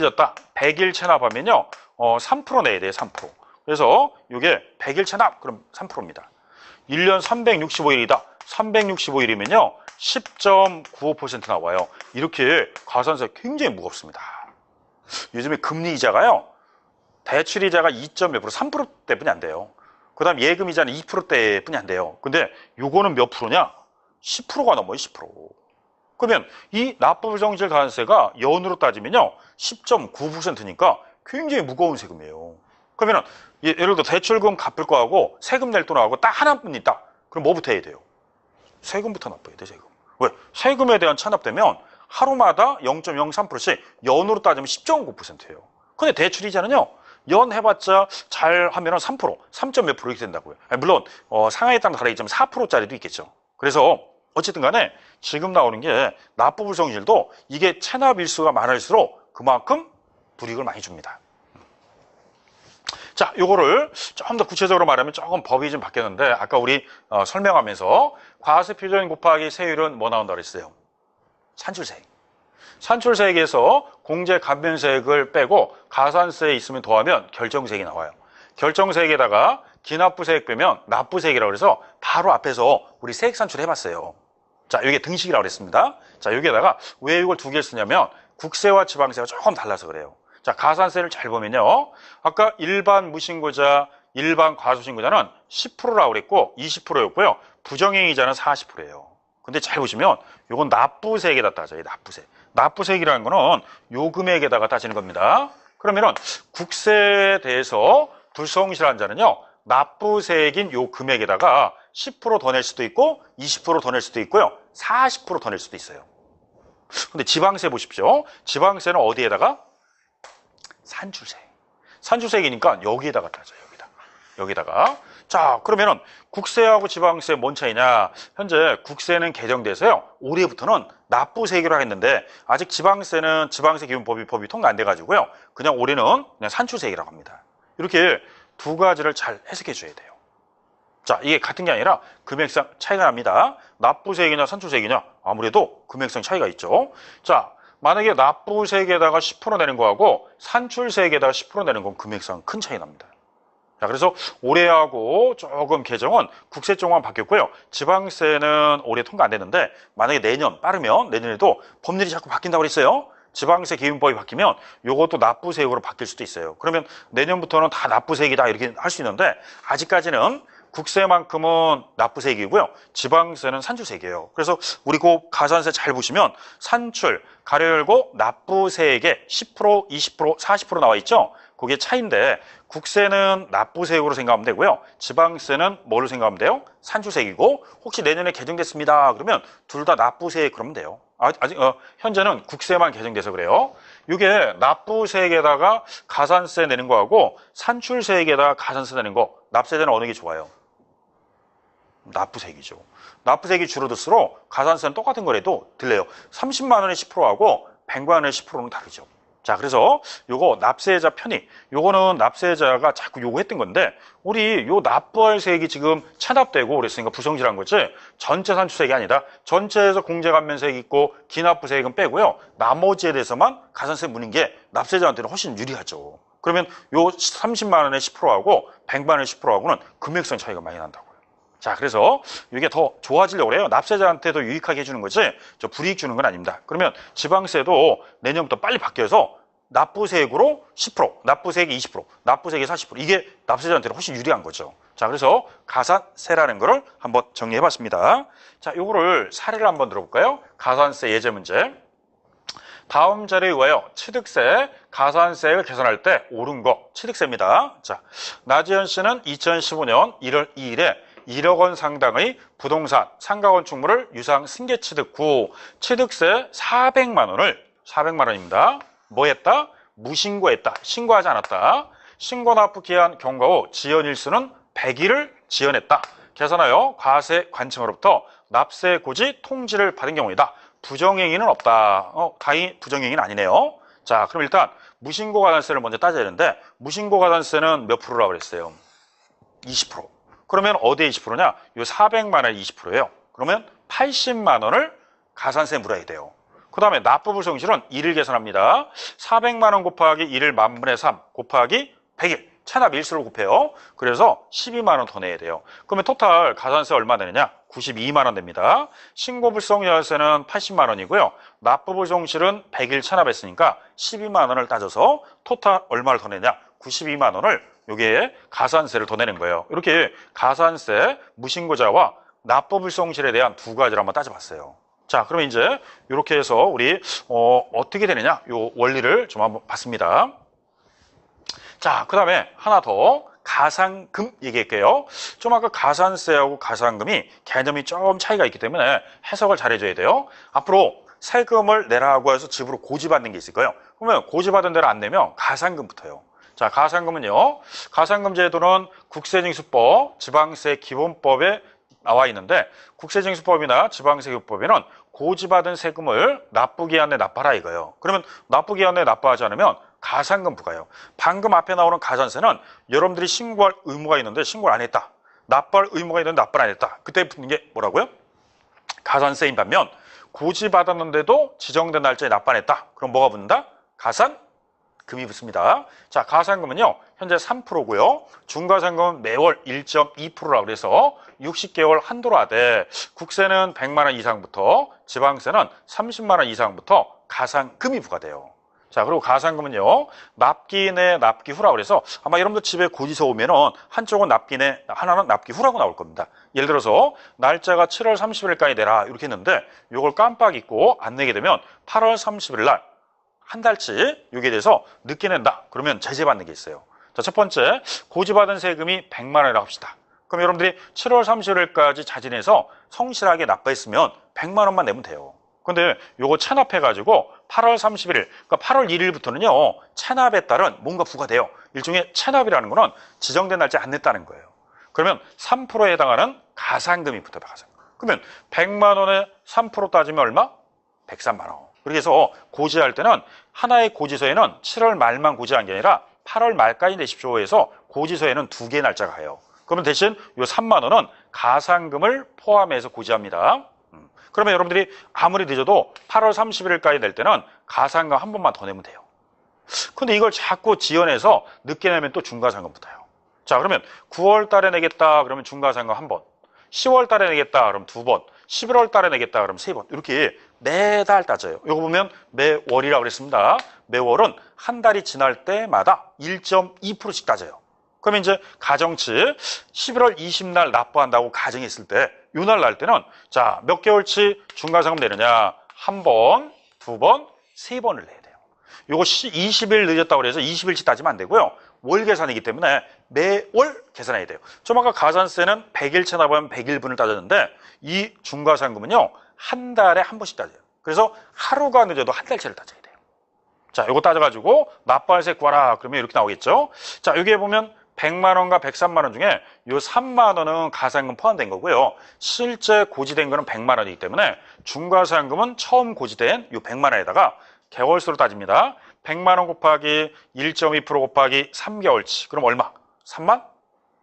졌다. 100일 체납하면요. 어, 3% 내야 돼요. 3%. 그래서 이게 100일 체납 그럼 3%입니다. 1년 365일이다. 365일이면요. 10.95% 나와요. 이렇게 가산세 굉장히 무겁습니다. 요즘에 금리 이자가요. 대출 이자가 2.몇 프로, 3%대뿐이 안 돼요. 그 다음 예금 이자는 2%대뿐이 안 돼요. 근데 요거는 몇 프로냐? 10%가 넘어요. 10%. 그러면 이 납부부정질 가산세가 연으로 따지면요. 10.9%니까 굉장히 무거운 세금이에요. 그러면 예, 예를 들어 대출금 갚을 거하고 세금 낼 돈하고 딱 하나뿐 있다. 그럼 뭐부터 해야 돼요? 세금부터 납부해야 돼, 세금. 왜? 세금에 대한 찬납되면 하루마다 0.03%씩 연으로 따지면 10.9%예요. 근데 대출 이자는요. 연 해봤자 잘 하면 은 3%, 3. 몇 프로 이렇게 된다고요. 아니, 물론 어, 상황에 따라 다르겠지만 4%짜리도 있겠죠. 그래서 어쨌든 간에 지금 나오는 게 납부불성질도 이게 체납 일수가 많을수록 그만큼 불이익을 많이 줍니다. 자, 요거를 조금 더 구체적으로 말하면 조금 법이 좀 바뀌었는데 아까 우리 어, 설명하면서 과세 표준 곱하기 세율은 뭐 나온다 그랬어요? 산출세액. 산출세액에서 공제 감면세액을 빼고 가산세에 있으면 더하면 결정세액이 나와요. 결정세액에다가 기납부세액 빼면 납부세액이라고 그래서 바로 앞에서 우리 세액 산출 해 봤어요. 자, 이게 등식이라고 그랬습니다. 자, 여기에다가 왜 이걸 두 개를 쓰냐면 국세와 지방세가 조금 달라서 그래요. 자, 가산세를 잘 보면요. 아까 일반 무신고자, 일반 과소신고자는 10%라고 그랬고 20%였고요. 부정행위자는 40%예요. 근데 잘 보시면 요건 납부세액에다 따져요. 납부세. 납부세액이라는 거는 요 금액에다가 따지는 겁니다. 그러면은 국세에 대해서 불성실한 자는요. 납부세액인 요 금액에다가 10%더 낼 수도 있고 20%더 낼 수도 있고요. 40%더 낼 수도 있어요. 근데 지방세 보십시오. 지방세는 어디에다가? 산출세. 산출세액이니까 여기에다가 따져요. 여기다가. 여기다가. 자, 그러면은 국세하고 지방세 뭔 차이냐? 현재 국세는 개정돼서요. 올해부터는 납부세액으로 하겠는데 아직 지방세는 지방세 기준법이 법이 통과 안 돼 가지고요. 그냥 올해는 그냥 산출세액이라고 합니다. 이렇게 두 가지를 잘 해석해 줘야 돼요. 자, 이게 같은 게 아니라 금액상 차이가 납니다. 납부세액이냐 산출세액이냐 아무래도 금액상 차이가 있죠. 자, 만약에 납부세액에다가 10% 내는 거하고 산출세액에다가 10% 내는 건 금액상 큰 차이 납니다. 자, 그래서 올해하고 조금 개정은 국세 쪽만 바뀌었고요. 지방세는 올해 통과 안 되는데 만약에 내년 빠르면 내년에도 법률이 자꾸 바뀐다고 그랬어요. 지방세 기준법이 바뀌면 이것도 납부세액으로 바뀔 수도 있어요. 그러면 내년부터는 다 납부세액이다 이렇게 할 수 있는데 아직까지는 국세만큼은 납부세액이고요. 지방세는 산출세액이에요. 그래서 우리 그 가산세 잘 보시면 산출, 가려 열고 납부세액에 10%, 20%, 40% 나와 있죠? 그게 차이인데 국세는 납부세액으로 생각하면 되고요. 지방세는 뭐로 생각하면 돼요? 산출세액이고 혹시 내년에 개정됐습니다. 그러면 둘 다 납부세액 그러면 돼요. 아, 아직 어, 현재는 국세만 개정돼서 그래요. 이게 납부세액에다가 가산세 내는 거하고 산출세액에다가 가산세 내는 거 납세자는 어느 게 좋아요? 납부세액이죠. 납부세액이 줄어들수록 가산세는 똑같은 거래도 들려요. 30만 원에 10%하고 100만 원에 10%는 다르죠. 자, 그래서 요거 납세자 편익, 요거는 납세자가 자꾸 요구했던 건데 우리 요 납부할 세액이 지금 차납되고 그랬으니까 부성질한 거지 전체 산출세액이 아니다. 전체에서 공제감면세액 있고 기납부세액은 빼고요. 나머지에 대해서만 가산세 무는 게 납세자한테는 훨씬 유리하죠. 그러면 요 30만 원에 10%하고 100만 원에 10%하고는 금액상 차이가 많이 난다고요. 자, 그래서 이게 더 좋아지려고 그래요. 납세자한테 더 유익하게 해주는 거지, 저 불이익 주는 건 아닙니다. 그러면 지방세도 내년부터 빨리 바뀌어서 납부세액으로 10%, 납부세액이 20%, 납부세액이 40%. 이게 납세자한테는 훨씬 유리한 거죠. 자, 그래서 가산세라는 거를 한번 정리해 봤습니다. 자, 요거를 사례를 한번 들어볼까요? 가산세 예제 문제. 다음 자리에 의하여 취득세, 가산세를 계산할 때 옳은 거, 취득세입니다. 자, 나지현 씨는 2015년 1월 2일에 1억 원 상당의 부동산, 상가 건축물을 유상 승계 취득 후 취득세 400만 원을 400만 원입니다. 뭐 했다? 무신고했다. 신고하지 않았다. 신고 납부 기한 경과 후 지연 일수는 100일을 지연했다. 계산하여 과세 관청으로부터 납세 고지 통지를 받은 경우이다. 부정행위는 없다. 어, 다행히 부정행위는 아니네요. 자, 그럼 일단 무신고 가산세를 먼저 따져야 되는데 무신고 가산세는 몇 프로라고 그랬어요? 20%. 그러면 어디에 20%냐? 요 400만 원에 20%예요. 그러면 80만 원을 가산세 물어야 돼요. 그 다음에 납부부 성실은 1을 계산합니다. 400만 원 곱하기 1을 만분의 3 곱하기 100일. 체납 일수를 곱해요. 그래서 12만 원 더 내야 돼요. 그러면 토탈 가산세 얼마 되느냐? 92만 원 됩니다. 신고불성여세는 80만 원이고요. 납부불성실은 100일 체납했으니까 12만 원을 따져서 토탈 얼마를 더 내냐? 92만 원을 여기에 가산세를 더 내는 거예요. 이렇게 가산세, 무신고자와 납부불성실에 대한 두 가지를 한번 따져봤어요. 자, 그러면 이제 이렇게 해서 우리 어, 어떻게 되느냐? 요 원리를 좀 한번 봤습니다. 자, 그 다음에 하나 더 가상금 얘기할게요. 좀 아까 가산세하고 가상금이 개념이 좀 차이가 있기 때문에 해석을 잘 해줘야 돼요. 앞으로 세금을 내라고 해서 집으로 고지받는 게 있을 거예요. 그러면 고지받은 대로 안 내면 가상금부터요. 자, 가상금은요. 가상금 제도는 국세징수법, 지방세 기본법에 나와 있는데 국세징수법이나 지방세법에는 고지받은 세금을 납부기한에 납하라 이거예요. 그러면 납부기한에 납부하지 않으면 가상금 부과요. 방금 앞에 나오는 가산세는 여러분들이 신고할 의무가 있는데 신고를 안 했다. 납부할 의무가 있는데 납부를 안 했다. 그때 붙는 게 뭐라고요? 가산세인 반면 고지받았는데도 지정된 날짜에 납부 안 했다. 그럼 뭐가 붙는다? 가산? 금이 붙습니다. 자, 가산금은요, 현재 3%고요. 중가산금은 매월 1.2%라고 그래서 60개월 한도로 하되 국세는 100만 원 이상부터 지방세는 30만 원 이상부터 가산금이 부과돼요. 자, 그리고 가산금은요, 납기 내 납기 후라고 그래서 아마 여러분들 집에 고지서 오면은 한쪽은 납기 내, 하나는 납기 후라고 나올 겁니다. 예를 들어서 날짜가 7월 30일까지 내라 이렇게 했는데 이걸 깜빡 잊고 안 내게 되면 8월 30일 날 한 달치 여기에 대해서 늦게 낸다. 그러면 제재받는 게 있어요. 자, 첫 번째, 고지받은 세금이 100만 원이라고 합시다. 그럼 여러분들이 7월 30일까지 자진해서 성실하게 납부했으면 100만 원만 내면 돼요. 근데 요거 체납해가지고 8월 31일, 그러니까 8월 1일부터는요, 체납에 따른 뭔가 부과돼요. 일종의 체납이라는 거는 지정된 날짜에 안 냈다는 거예요. 그러면 3%에 해당하는 가산금이 붙어요, 가산금. 그러면 100만 원에 3% 따지면 얼마? 103만 원. 그렇게 해서 고지할 때는 하나의 고지서에는 7월 말만 고지한 게 아니라 8월 말까지 내십시오 해서 고지서에는 두 개의 날짜가 해요. 그러면 대신 요 3만 원은 가산금을 포함해서 고지합니다. 음. 그러면 여러분들이 아무리 늦어도 8월 31일까지 낼 때는 가산금 한 번만 더 내면 돼요. 근데 이걸 자꾸 지연해서 늦게 내면 또 중과상금 붙어요. 자, 그러면 9월 달에 내겠다 그러면 중과상금 한 번. 10월 달에 내겠다 그럼 두 번. 11월 달에 내겠다 그러면 세 번. 이렇게 매달 따져요. 이거 보면 매월이라고 그랬습니다. 매월은 한 달이 지날 때마다 1.2%씩 따져요. 그러면 이제 가정치 11월 20날 납부한다고 가정했을 때 요날 날 때는 자, 몇 개월치 중과상금 내느냐? 한 번, 두 번, 세 번을 내야 돼요. 요거 20일 늦었다고 해서 20일치 따지면 안 되고요. 월 계산이기 때문에 매월 계산해야 돼요. 좀 아까 가산세는 100일 체납하면 100일분을 따졌는데 이 중과상금은요. 한 달에 한 번씩 따져요. 그래서 하루가 늦어도 한 달치를 따져야 돼요. 자, 요거 따져가지고 납부할세 구하라. 그러면 이렇게 나오겠죠. 자, 여기에 보면 100만 원과 103만 원 중에 요 3만 원은 가산금 포함된 거고요. 실제 고지된 거는 100만 원이기 때문에 중과상금은 처음 고지된 요 100만 원에다가 개월수로 따집니다. 100만 원 곱하기 1.2% 곱하기 3개월치. 그럼 얼마? 3만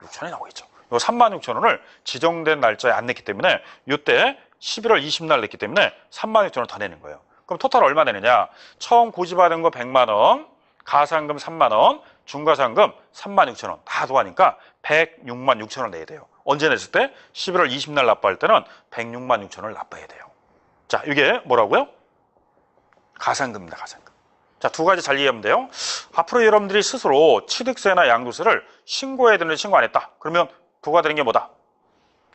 6천이 나오겠죠. 요 3만 6천 원을 지정된 날짜에 안 냈기 때문에 이때 11월 20날 냈기 때문에 3만 6천 원 더 내는 거예요. 그럼 토탈 얼마 내느냐? 처음 고지받은 거 100만 원, 가상금 3만 원, 중과상금 3만 6천 원 다 더하니까 106만 6천 원 내야 돼요. 언제 냈을 때? 11월 20날 납부할 때는 106만 6천 원을 납부해야 돼요. 자, 이게 뭐라고요? 가상금입니다. 가상금. 자, 두 가지 잘 이해하면 돼요. 앞으로 여러분들이 스스로 취득세나 양도세를 신고해야 되는데 신고 안 했다. 그러면 부과되는 게 뭐다?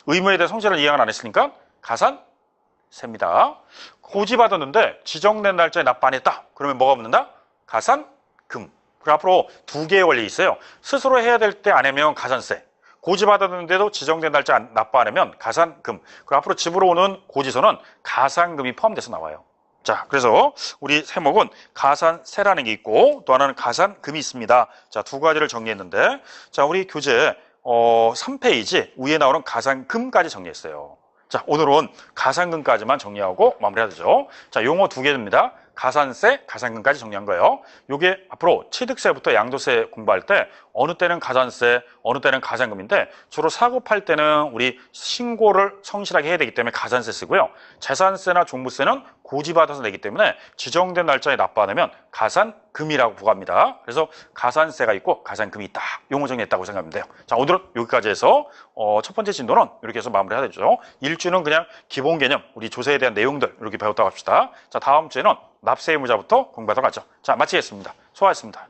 의무에 대해 성실한 이행을 안 했으니까 가산세입니다. 고지받았는데 지정된 날짜에 납부 안 했다. 그러면 뭐가 붙는다? 가산금. 그리고 앞으로 두 개의 원리 있어요. 스스로 해야 될 때 안 하면 가산세. 고지받았는데도 지정된 날짜 안- 납부 안 하면 가산금. 그리고 앞으로 집으로 오는 고지서는 가산금이 포함돼서 나와요. 자, 그래서 우리 세목은 가산세라는 게 있고 또 하나는 가산금이 있습니다. 자, 두 가지를 정리했는데 자, 우리 교재 어, 3페이지 위에 나오는 가산금까지 정리했어요. 자, 오늘은 가산금까지만 정리하고 마무리하죠. 자, 용어 두 개입니다. 가산세, 가산금까지 정리한 거예요. 요게 앞으로 취득세부터 양도세 공부할 때 어느 때는 가산세, 어느 때는 가산금인데 주로 사고 팔 때는 우리 신고를 성실하게 해야 되기 때문에 가산세 쓰고요. 재산세나 종부세는 고지받아서 내기 때문에 지정된 날짜에 납부 안 하면 가산금이라고 부과합니다. 그래서 가산세가 있고 가산금이 있다. 용어 정리했다고 생각하면 돼요. 자, 오늘은 여기까지 해서 어, 첫 번째 진도는 이렇게 해서 마무리해야 되죠. 일주는 그냥 기본 개념, 우리 조세에 대한 내용들 이렇게 배웠다고 합시다. 자, 다음 주에는 납세 의무자부터 공부하도록 하죠. 자, 마치겠습니다. 수고하셨습니다.